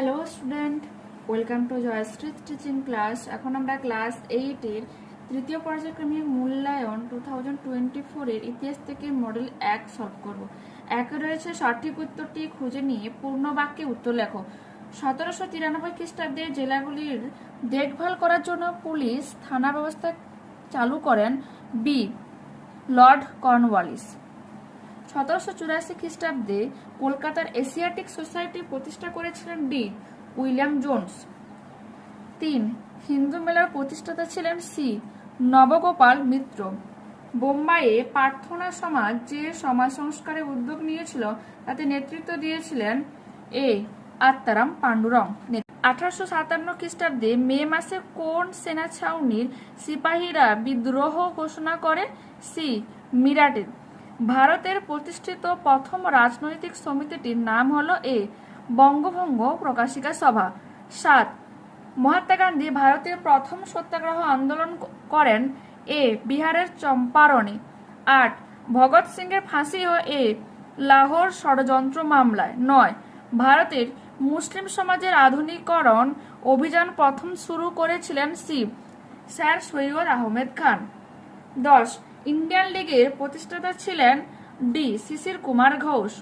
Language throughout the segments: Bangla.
Hello student welcome to Joyshree teaching class এখন আমরা ক্লাস এইটের তৃতীয় পর্যায়ক্রমিক মূল্যায়ন টু থাউজেন্ড টোয়েন্টি ফোরের ইতিহাস থেকে মডেল এক সলভ করব। একে রয়েছে সঠিক উত্তরটি খুঁজে নিয়ে পূর্ণ বাক্যে উত্তর লেখো। সতেরোশো তিরানব্বই খ্রিস্টাব্দে জেলাগুলির দেখভাল করার জন্য পুলিশ থানা ব্যবস্থা চালু করেন বি, লর্ড কর্নওয়ালিস। সতেরোশো চুরাশি খ্রিস্টাব্দে কলকাতার এশিয়াটিক সোসাইটি প্রতিষ্ঠা করেছিলেন ডি উইলিয়াম জোন্স। তিন, হিন্দু মেলার প্রতিষ্ঠাতা ছিলেন সি নবগোপাল মিত্র। বোম্বাইয়ে প্রার্থনা সমাজ যে সমাজ সংস্কারের উদ্যোগ নিয়েছিল, তাতে নেতৃত্ব দিয়েছিলেন এ আত্মারাম পাণ্ডুরং। আঠারোশো সাতান্ন খ্রিস্টাব্দে মে মাসে কোন সেনা ছাউনির সিপাহীরা বিদ্রোহ ঘোষণা করে? সি মিরাটের ভারতের প্রতিষ্ঠিত প্রথম রাজনৈতিক সমিতিটির নাম হলো এ, বঙ্গভঙ্গ প্রকাশিকা সভা। সাত, মহাত্মা গান্ধী ভারতের প্রথম সত্যাগ্রহ আন্দোলন করেন এ, বিহারের চম্পারণে। আট, ভগৎ সিংয়ের ফাঁসি ও এ, লাহোর ষড়যন্ত্র মামলায়। নয়, ভারতের মুসলিম সমাজের আধুনিকরণ অভিযান প্রথম শুরু করেছিলেন সি স্যার সৈয়দ আহমেদ খান। দশ ইন্ডিয়ান লীগের প্রতিষ্ঠাতা ছিলেন ডি. শিশির কুমার ঘোষ।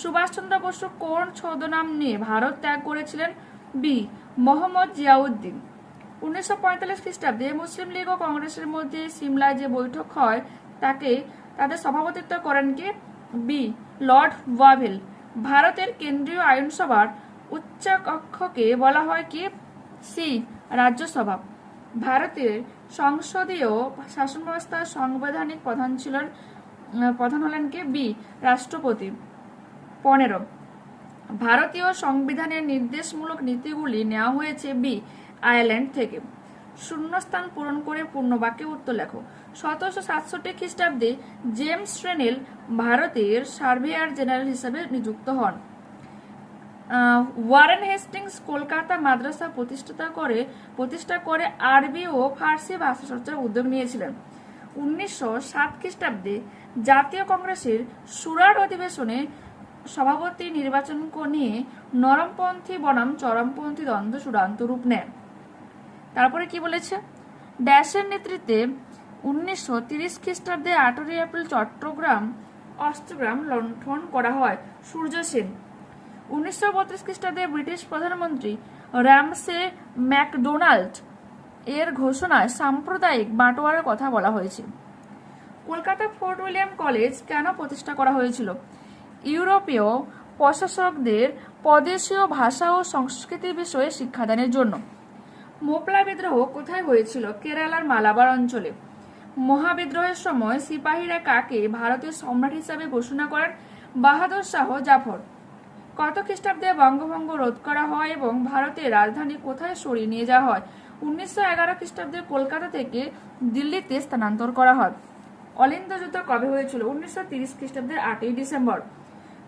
সুভাষচন্দ্র বসু কোন ছদ্মনাম নিয়ে ভারত ত্যাগ করেছিলেন? বি. মোহাম্মদ জিয়াউদ্দিন। উনিশশো পঁয়তাল্লিশ খ্রিস্টাব্দে মুসলিম লীগ ও কংগ্রেসের মধ্যে সিমলায় যে বৈঠক হয়, তাকে তাদের সভাপতিত্ব করেন কে? বি. Lord Wavell. ভারতের কেন্দ্রীয় আইনসভার উচ্চাকক্ষকে বলা হয় কি? সি. রাজ্যসভা। ভারতের সংসদীয় শাসন ব্যবস্থার সাংবিধানিক প্রধান ছিলেন প্রধান হলেন কে? বি, রাষ্ট্রপতি। পনেরো, ভারতীয় সংবিধানের নির্দেশমূলক নীতিগুলি নেওয়া হয়েছে বি, আয়ারল্যান্ড থেকে। শূন্যস্থান পূরণ করে পূর্ণ পূর্ণবাক্যে উত্তর লেখো। সতেরোশো সাতষট্টি খ্রিস্টাব্দে জেমস শ্রেনেল ভারতের সার্ভেয়ার জেনারেল হিসেবে নিযুক্ত হন। ওয়ারেন হেস্টিংস কলকাতা মাদ্রাসা প্রতিষ্ঠাতা করে, প্রতিষ্ঠা করে আরবি ও ফার্সি ভাষা চর্চার উদ্যোগ নিয়েছিলেন। উনিশশো সাত খ্রিস্টাব্দে জাতীয় কংগ্রেসের সুরাট অধিবেশনে সভাপতি নির্বাচন নিয়ে নরমপন্থী বনাম চরমপন্থী দ্বন্দ্ব চূড়ান্ত রূপ নেয় তারপরে কি বলেছে? ড্যাশের নেতৃত্বে উনিশশো তিরিশ খ্রিস্টাব্দে আঠারোই এপ্রিল চট্টগ্রাম অষ্টগ্রাম লণ্ঠন করা হয়। সূর্য সেন উনিশশো বত্রিশ খ্রিস্টাব্দে ব্রিটিশ প্রধানমন্ত্রী র্যামসে ম্যাকডোনাল্ড এর ঘোষণায় সাম্প্রদায়িক বাঁটোয়ারার কথা বলা হয়েছে। কলকাতা ফোর্ট উইলিয়াম কলেজ কেন প্রতিষ্ঠা করা হয়েছিল? ইউরোপীয় প্রশাসকদের প্রদেশীয় ভাষা ও সংস্কৃতি বিষয়ে শিক্ষাদানের জন্য। মোপলা বিদ্রোহ কোথায় হয়েছিল? কেরালার মালাবার অঞ্চলে। মহাবিদ্রোহের সময় সিপাহীরা কাকে ভারতীয় সম্রাট হিসাবে ঘোষণা করেন? বাহাদুর শাহ জাফর। কত খ্রিস্টাব্দে বঙ্গভঙ্গ রোধ করা হয় এবং ভারতের রাজধানী কোথায় সরিয়ে নিয়ে যাওয়া হয়? উনিশশো এগারো খ্রিস্টাব্দে কলকাতা থেকে দিল্লিতে স্থানান্তর করা হয়। অলিন্দ যুদ্ধ কবে হয়েছিল? উনিশশো তিরিশ খ্রিস্টাব্দের আটই ডিসেম্বর।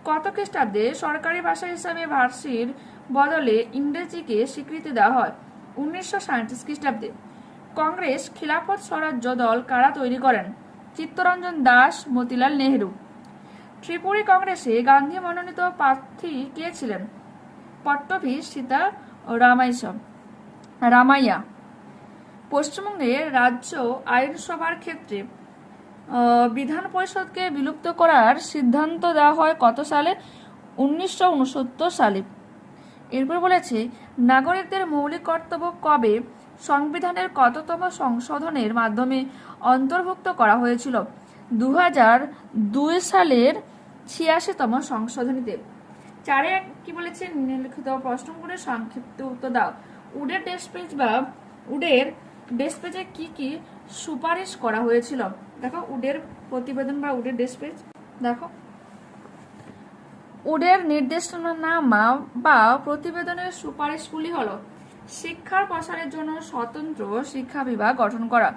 কত খ্রিস্টাব্দে সরকারি ভাষা হিসাবে ফার্সির বদলে ইংরেজিকে স্বীকৃতি দেওয়া হয়? উনিশশো সাঁত্রিশ খ্রিস্টাব্দে। কংগ্রেস খিলাফত স্বরাজ্য দল কারা তৈরি করেন? চিত্তরঞ্জন দাস, মতিলাল নেহেরু। ত্রিপুরী কংগ্রেসে গান্ধী মনোনীত প্রার্থী কে ছিলেন? পট্টভি সীতা রামাইসব রামাইয়া। পশ্চিমবঙ্গে রাজ্য আইনসভার ক্ষেত্রে বিধান পরিষদকে বিলুপ্ত করার সিদ্ধান্ত দেওয়া হয় কত সালে? উনিশশো উনসত্তর সালে। এরপর বলেছে, নাগরিকদের মৌলিক কর্তব্য কবে? সংবিধানের কততম সংশোধনের মাধ্যমে অন্তর্ভুক্ত করা হয়েছিল? দু সালের ছিয়াশিতম সংশোধনীতে চারে কি বলেছে নিম্নলিখিত প্রশ্ন করে সংক্ষিপ্ত উত্তর দাও। উডের ডেস্ক পেজ বা উডের ডেস্ক পেজে কি কি সুপারিশ করা হয়েছিল? দেখো, উডের প্রতিবেদন বা উডের ডেস্ক পেজ দেখো। উডের নির্দেশনামা বা প্রতিবেদনের সুপারিশগুলি হলো শিক্ষার প্রসারের জন্য স্বতন্ত্র শিক্ষা বিভাগ গঠন করা,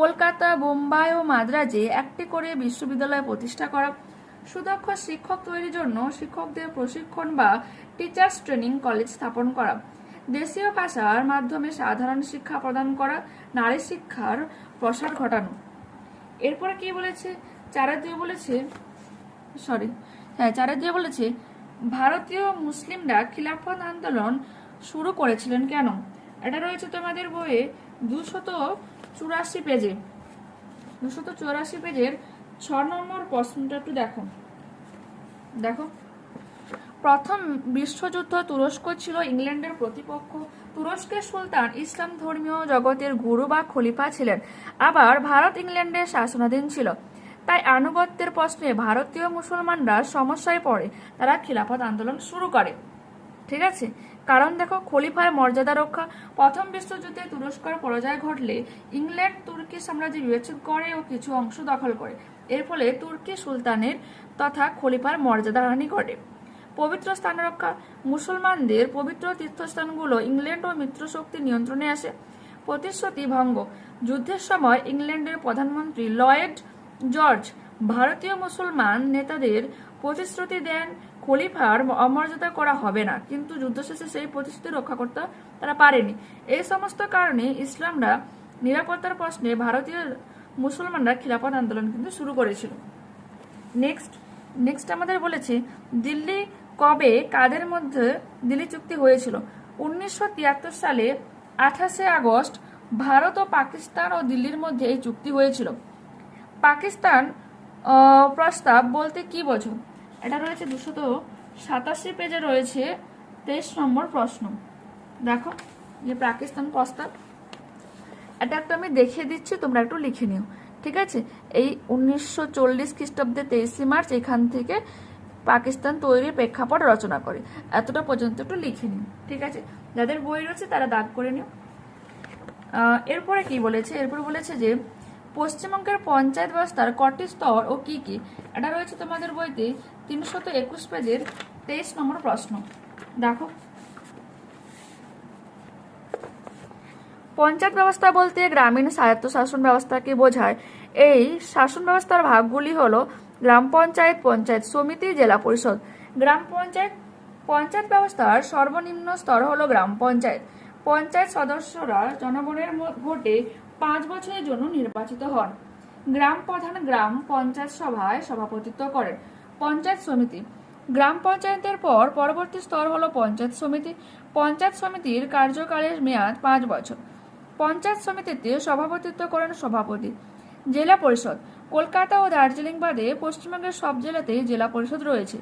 কলকাতা, বোম্বাই ও মাদ্রাজে একটি করে বিশ্ববিদ্যালয় প্রতিষ্ঠা করা সুদক্ষ শিক্ষক তৈরির জন্য শিক্ষকদের প্রশিক্ষণ বা টিচার্স ট্রেনিং কলেজ স্থাপন করা। দেশীয় ভাষার মাধ্যমে সাধারণ শিক্ষা প্রদান করা, নারী শিক্ষার প্রসার ঘটানো। এরপরে কি বলেছে? চারে দুই বলেছে সরি হ্যাঁ চারে দুই বলেছে, ভারতীয় মুসলিমরা খিলাফত আন্দোলন শুরু করেছিলেন কেন? এটা রয়েছে তোমাদের বইয়ে দুশত চুরাশি পেজে। দুশত চুরাশি পেজের ছ নম্বর প্রশ্নটা একটু দেখো। দেখো। প্রথম বিশ্বযুদ্ধ তুরস্ক ছিল ইংল্যান্ডের প্রতিপক্ষ। তুরস্কের সুলতান ইসলাম ধর্মীয় জগতের গুরু বা খলিফা ছিলেন। আবার ভারত ইংল্যান্ডের শাসনাধীন ছিল। তাই আনুগত্যের প্রশ্নে ভারতীয় মুসলমানরা সমস্যায় পড়ে। তারা খিলাফত আন্দোলন শুরু করে। ঠিক আছে? কারণ দেখো, খলিফার মর্যাদা রক্ষা প্রথম বিশ্বযুদ্ধে তুরস্কের পরাজয় ঘটলে ইংল্যান্ড তুর্কি সাম্রাজ্য বিবেচন করে ও কিছু অংশ দখল করে। এর ফলে তুর্কি সুলতানের তথা খলিফার মর্যাদা হানি ঘটে। পবিত্র স্থান রক্ষা। মুসলমানদের পবিত্র তীর্থস্থানগুলো ইংল্যান্ড ও মিত্রশক্তি নিয়ন্ত্রণে আসে। প্রতিশ্রুতি ভঙ্গ। যুদ্ধের সময় ইংল্যান্ডের প্রধানমন্ত্রী লয়েড জর্জ ভারতীয় মুসলমান নেতাদের প্রতিশ্রুতি দেন খলিফার অমর্যাদা করা হবে না। কিন্তু যুদ্ধ শেষে সেই প্রতিশ্রুতি রক্ষা করতে তারা পারেনি। এই সমস্ত কারণে ইসলামরা নিরাপত্তার প্রশ্নে ভারতীয় মুসলমানরা খিলাফত আন্দোলন কিন্তু শুরু করেছিল। নেক্সট নেক্সট আমাদের বলেছে, দিল্লি কবে কাদের মধ্যে দিল্লি চুক্তি হয়েছিল? উনিশশো তিয়াত্তর সালে আঠাশে আগস্ট ভারত ও পাকিস্তান ও দিল্লির মধ্যে এই চুক্তি হয়েছিল। পাকিস্তান প্রস্তাব বলতে কি বোঝো? এটা রয়েছে দুশত সাতাশি পেজে রয়েছে তেইশ নম্বর প্রশ্ন। দেখো, যে পাকিস্তান প্রস্তাব এটা একটু আমি দেখিয়ে দিচ্ছি, তোমরা একটু লিখে নিও, ঠিক আছে? এই উনিশশো চল্লিশ খ্রিস্টাব্দে তেইশে মার্চ এখান থেকে পাকিস্তান তৈরির প্রেক্ষাপট রচনা করে। এতটা পর্যন্ত একটু লিখে নিও, ঠিক আছে? যাদের বই রয়েছে তারা দাগ করে নিও। এরপরে কি বলেছে? এরপরে বলেছে যে পশ্চিমবঙ্গের পঞ্চায়েত ব্যবস্থার কটি স্তর ও কি কি? এটা রয়েছে তোমাদের বইতে তিনশত একুশ পেজের তেইশ নম্বর প্রশ্ন। দেখো। পঞ্চায়েত ব্যবস্থা বলতে গ্রামীণ স্বায়ত্তশাসন ব্যবস্থাকে বোঝায়? এই শাসন ব্যবস্থার ভাগগুলি হলো গ্রাম পঞ্চায়েত পঞ্চায়েত সমিতি, জেলা পরিষদ। গ্রাম পঞ্চায়েত পঞ্চায়েত ব্যবস্থার সর্বনিম্ন স্তর হলো গ্রাম পঞ্চায়েত। পঞ্চায়েত সদস্যরা জনগণের ভোটে পাঁচ বছরের জন্য নির্বাচিত হন। গ্রাম প্রধান গ্রাম পঞ্চায়েত সভায় সভাপতিত্ব করেন পঞ্চায়েত সমিতি। গ্রাম পঞ্চায়েতের পর পরবর্তী স্তর হলো পঞ্চায়েত সমিতি। পঞ্চায়েত সমিতির কার্যকালের মেয়াদ পাঁচ বছর। পঞ্চায়েত সমিতিতে সভাপতিত্ব করেন সভাপতি। জেলা পরিষদ। কলকাতা ও দার্জিলিং বাদে পশ্চিমবঙ্গের সব জেলাতেই জেলা পরিষদ রয়েছে।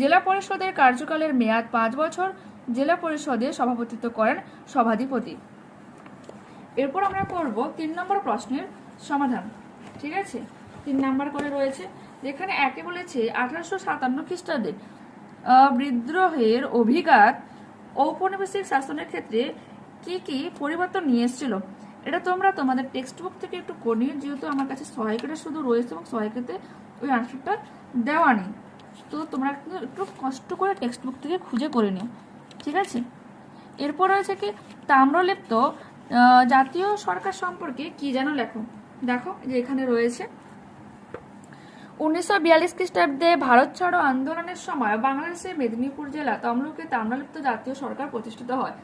জেলা পরিষদের কার্যকালের মেয়াদ পাঁচ বছর। জেলা পরিষদে সভাপতিত্ব করেন সভাধিপতি। এরপর আমরা করব তিন নম্বর প্রশ্নের সমাধান। ঠিক আছে? তিন নম্বর করে রয়েছে, যেখানে একে বলেছে আঠারোশো সাতান্ন খ্রিস্টাব্দে বিদ্রোহের অভিঘাত ঔপনিবেশিক শাসনের ক্ষেত্রে কি কি পরিবর্তন নিয়ে এসেছিল? এটা তোমরা তোমাদের টেক্সট বুক থেকে একটু করে নিও, যেহেতু আমার কাছে সহায়িকাটা শুধু রয়েছে এবং সহায়িকাতে ওই আনসারটা দেওয়া নেই। তো তোমরা একটু কষ্ট করে টেক্সট বুক থেকে খুঁজে করে নিও। ঠিক আছে? এরপর রয়েছে কি? তাম্রলিপ্ত জাতীয় সরকার সম্পর্কে কি যেন লেখো? দেখো যে এখানে রয়েছে। উনিশশো বিয়াল্লিশ খ্রিস্টাব্দে ভারত ছাড়ো আন্দোলনের সময় বাংলাদেশের মেদিনীপুর জেলা তমলুকে তাম্রলিপ্ত জাতীয় সরকার প্রতিষ্ঠিত হয়।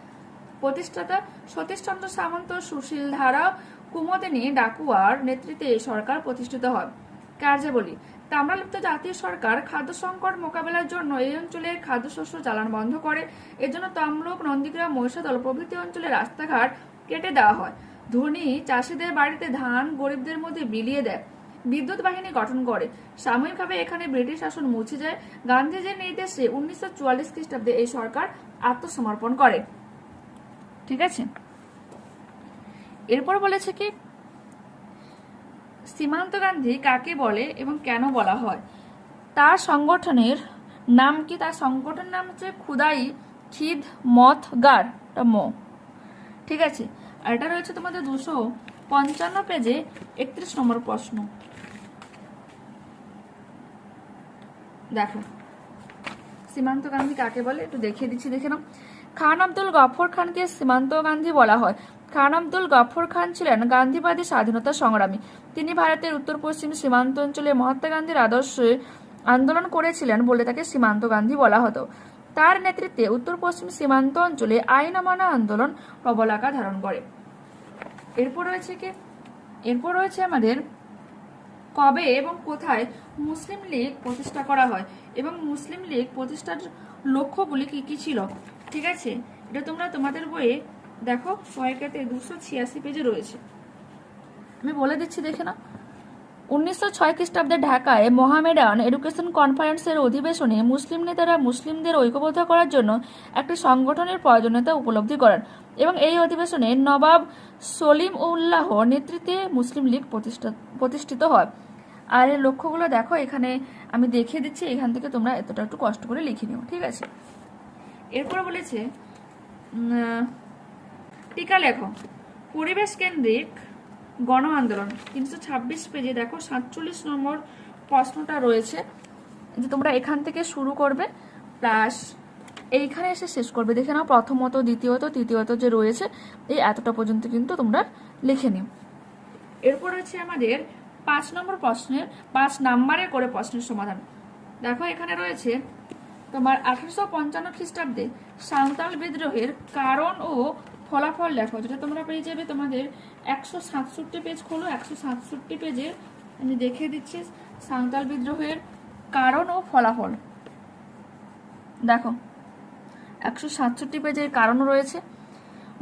প্রতিষ্ঠাতা সতীশচন্দ্র সামন্ত সুশীল ধারা কুমদিনী ডাকুয়ার নেতৃত্বে এই সরকার প্রতিষ্ঠিত হয়। কার্যাবলী তাম্রলিপ্ত জাতীয় সরকার খাদ্য সংকট মোকাবেলার জন্য এই অঞ্চলের খাদ্যশস্য চালান বন্ধ করে। এজন্য তমলুক, নন্দীগ্রাম, মহিষাদল প্রভৃতি অঞ্চলে রাস্তাঘাট কেটে দেওয়া হয়। ধনী চাষিদের বাড়িতে ধান গরিবদের মধ্যে বিলিয়ে দেয়। বিদ্যুৎ বাহিনী গঠন করে। সাময়িকভাবে এখানে ব্রিটিশ শাসন মুছে যায়। গান্ধীজির নির্দেশে উনিশশো চুয়াল্লিশ খ্রিস্টাব্দে এই সরকার আত্মসমর্পণ করে। ঠিক আছে? এরপর বলেছে কি সীমান্ত গান্ধী কাকে বলে এবং কেন বলা হয়? তার সংগঠনের নাম কি? তার সংগঠনের নাম হচ্ছে খুদাই খিদ মথ গার ম। ঠিক আছে? আর এটা রয়েছে তোমাদের দুশো পঞ্চান্ন পেজে একত্রিশ নম্বর প্রশ্ন। দেখো, সীমান্ত গান্ধী কাকে বলে? একটু দেখিয়ে দিচ্ছি, দেখে নাও। খান আব্দুল গফর খানকে সীমান্ত গান্ধী বলা হয়। খান আব্দুল গফর খান ছিলেন গান্ধীবাদী স্বাধীনতা সংগ্রামী। তিনি ভারতের উত্তর পশ্চিম সীমান্ত অঞ্চলে মহাত্মা গান্ধীর আদর্শে আন্দোলন করেছিলেন বলে তাকে সীমান্ত গান্ধী বলা হতো। তার নেতৃত্বে উত্তর পশ্চিম সীমান্ত অঞ্চলে আইন অমানা আন্দোলন প্রবল আকার ধারণ করে। এরপর রয়েছে কি? এরপর রয়েছে আমাদের কবে এবং কোথায় মুসলিম লীগ প্রতিষ্ঠা করা হয় এবং মুসলিম লীগ প্রতিষ্ঠার লক্ষ্যগুলি কি কি ছিল? ঠিক আছে? এটা তোমরা তোমাদের বইয়ে দেখো সহায়িকাতে দুশো ছিয়াশি পেজে রয়েছে। আমি বলে দিচ্ছি, দেখে না উনিশশো ছয় খ্রিস্টাব্দে ঢাকায় মোহামেডান এডুকেশন কনফারেন্সের অধিবেশনে মুসলিম নেতারা মুসলিমদের ঐক্যবদ্ধ করার জন্য একটি সংগঠনের প্রয়োজনীয়তা উপলব্ধি করেন এবং এই অধিবেশনে নবাব সলিম উল্লাহ নেতৃত্বে মুসলিম লীগ প্রতিষ্ঠা প্রতিষ্ঠিত হয়। আর এর লক্ষ্যগুলো দেখো, এখানে আমি দেখিয়ে দিচ্ছি, এখান থেকে তোমরা এতটা একটু কষ্ট করে লিখে নিও, ঠিক আছে? এরপর বলেছে টিকা লেখো। পরিবেশ কেন্দ্রিক গণ আন্দোলন। তিনশো ছাব্বিশ পেজে দেখো, সাতচল্লিশ নম্বর প্রশ্নটা রয়েছে যে তোমরা এখান থেকে শুরু করবে, প্লাস এইখানে এসে শেষ করবে। দেখে নাও, প্রথমত, দ্বিতীয়ত, তৃতীয়ত যে রয়েছে, এই এতটা পর্যন্ত কিন্তু তোমরা লিখে নিও। এরপর হচ্ছে আমাদের পাঁচ নম্বর প্রশ্নের, পাঁচ নাম্বারে করে প্রশ্নের সমাধান। দেখো, এখানে রয়েছে তোমার আঠারোশো পঞ্চান্ন খ্রিস্টাব্দে সাঁওতাল বিদ্রোহের কারণ ও ফলাফল দেখো, যেটা তোমরা পেয়ে যাবে তোমাদের একশো সাতষট্টি পেজ খোলো, একশো সাতষট্টি পেজে আমি দেখে দিচ্ছি সাঁওতাল বিদ্রোহের কারণ ও ফলাফল। দেখো, একশো সাতষট্টি পেজের কারণ রয়েছে।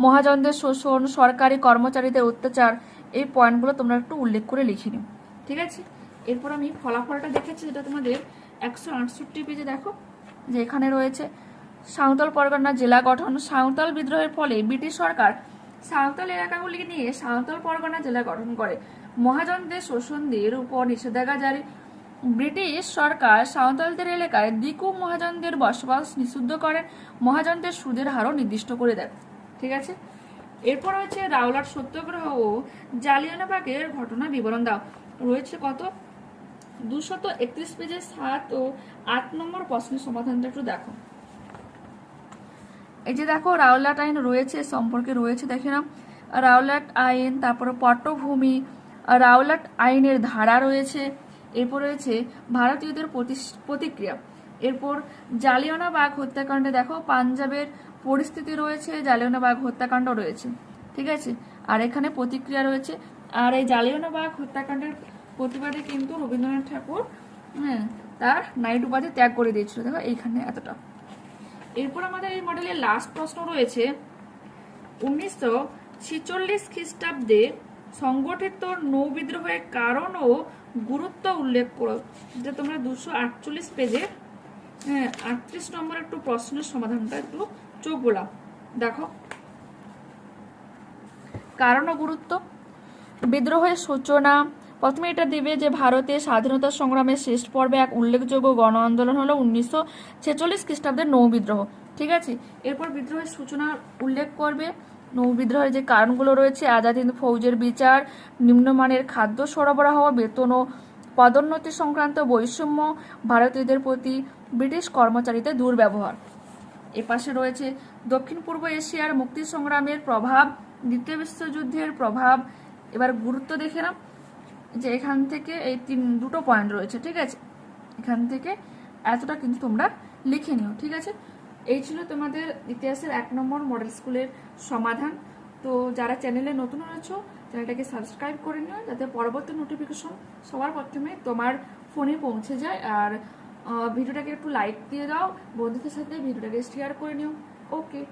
মহাজনদের শোষণ, সরকারি কর্মচারীদের অত্যাচার, এই পয়েন্টগুলো তোমরা একটু উল্লেখ করে লিখে নিও, ঠিক আছে? এরপর আমি ফলাফলটা দেখেছি, যেটা তোমাদের একশো আটষট্টি পেজে দেখো যে এখানে রয়েছে সাঁওতাল পরগনা জেলা গঠন সাঁওতাল বিদ্রোহের ফলে ব্রিটিশ সরকার সাঁওতাল এলাকাগুলিকে নিয়ে সাঁওতাল পরগনা জেলা গঠন করে। মহাজনদের শোষণদের উপর নিষেধাজ্ঞা জারি। ব্রিটিশ সরকার সাঁওতালদের এলাকায় দিকু মহাজনদের বসবাস নিষিদ্ধ করেন মহাজনদের সুদের হারও নির্দিষ্ট করে দেয়। ঠিক আছে? এরপর হচ্ছে রাওলাট সত্যাগ্রহ ও জালিয়ানাবাগের ঘটনা বিবরণ দাও। রয়েছে কত? দুশত একত্রিশ পেজে সাত ও আট নম্বর প্রশ্নের সমাধানটা একটু দেখো। এই যে দেখো, রাওলাট আইন রয়েছে সম্পর্কে রয়েছে, দেখে নাও। রাওলাট আইন, তারপরে পটভূমি, রাওলাট আইনের ধারা রয়েছে, এরপর রয়েছে ভারতীয়দের প্রতিক্রিয়া। এরপর জালিয়ানাবাগ হত্যাকাণ্ডে দেখো, পাঞ্জাবের পরিস্থিতি রয়েছে জালিয়ানাবাগ হত্যাকাণ্ড রয়েছে, ঠিক আছে? আর এখানে প্রতিক্রিয়া রয়েছে, আর এই জালিয়ানাবাগ হত্যাকাণ্ডের প্রতিবাদে কিন্তু রবীন্দ্রনাথ ঠাকুর হ্যাঁ তার নাইট উপাধি ত্যাগ করে দিয়েছিল। দেখো, এইখানে এতটা। এরপর আমাদের এই মডেলের লাস্ট প্রশ্ন রয়েছে, উনিশশো ছিচল্লিশ খ্রিস্টাব্দে সংগঠিত নৌ বিদ্রোহের কারণ ও গুরুত্ব উল্লেখ করো। যে তোমরা দুশো আটচল্লিশ পেজে হ্যাঁ আটত্রিশ নম্বর একটু প্রশ্নের সমাধানটা একটু চোখ গোলাম দেখো। কারণ ও গুরুত্ব, বিদ্রোহের সূচনা প্রথমে এটা দেবে যে ভারতের স্বাধীনতা সংগ্রামের শেষ পর্বে এক উল্লেখযোগ্য গণ আন্দোলন হলো উনিশশো ছেচল্লিশ খ্রিস্টাব্দের নৌ বিদ্রোহ, ঠিক আছে? এরপর বিদ্রোহের সূচনা উল্লেখ করবে। নৌ বিদ্রোহের যে কারণগুলো রয়েছে, আজাদ হিন্দ ফৌজের বিচার, নিম্নমানের খাদ্য সরবরাহ, বেতন ও পদোন্নতি সংক্রান্ত বৈষম্য, ভারতীয়দের প্রতি ব্রিটিশ কর্মচারীদের দুর্ব্যবহার। এপাশে রয়েছে দক্ষিণ পূর্ব এশিয়ার মুক্তি সংগ্রামের প্রভাব, দ্বিতীয় বিশ্বযুদ্ধের প্রভাব। এবার গুরুত্ব দেখে নাও। যে এখান থেকে এই তিন, দুটো পয়েন্ট রয়েছে, ঠিক আছে? এখান থেকে এতটা কিন্তু তোমরা লিখে নিও, ঠিক আছে? এই ছিল তোমাদের ইতিহাসের এক নম্বর মডেল স্কুলের সমাধান। তো যারা চ্যানেলে নতুন রয়েছো চ্যানেলটাকে সাবস্ক্রাইব করে নিও, যাতে পরবর্তী নোটিফিকেশন সবার প্রথমে তোমার ফোনে পৌঁছে যায়। আর ভিডিওটাকে একটু লাইক দিয়ে দাও, বন্ধুদের সাথে ভিডিওটাকে শেয়ার করে নিও। ওকে